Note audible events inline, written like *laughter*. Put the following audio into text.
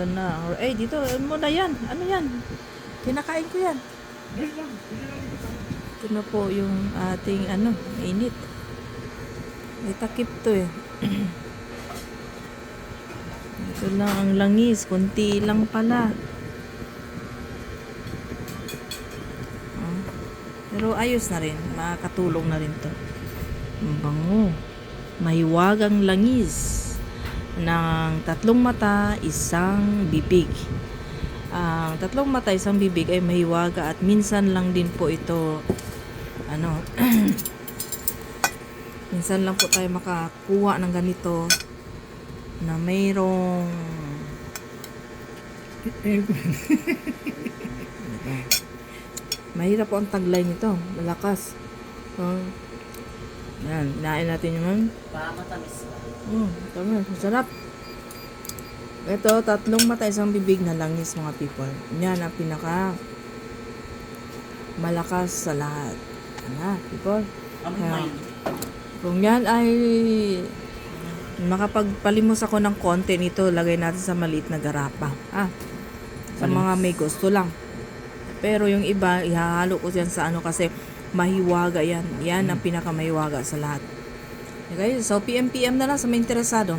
Ito na. Or, eh, dito, ano mo na yan. Ano yan? Kinakain ko yan. Ito na po yung ating, ano, mainit. May takip to eh. *clears throat* Ito lang ang langis. Kunti lang pala. Oh. Pero ayos na rin. Makakatulong na rin to. Ang bango. Mahiwagang langis ng tatlong mata, isang bibig. Ang tatlong mata, isang bibig ay mahiwaga at minsan lang din po ito ano *clears throat* minsan lang po tayo makakuha ng ganito na mayroong *laughs* mahirap po ang taglay nito malakas so, yan, inain natin yung Pamatamis. Mm, tama, masarap. Ito, tatlong mata, isang bibig na langis mga people. Yan ang pinaka malakas sa lahat. Ano, people? Kaya-. Kung yan ay makapagpalimos ako ng konti nito, lagay natin sa maliit na garapa. Ah, sa mga may gusto lang. Pero yung iba, ihahalo ko yan sa ano kasi mahiwaga yan. Yan ang pinakamahiwaga sa lahat. Okay, so PM-PM na lang sa may interesado.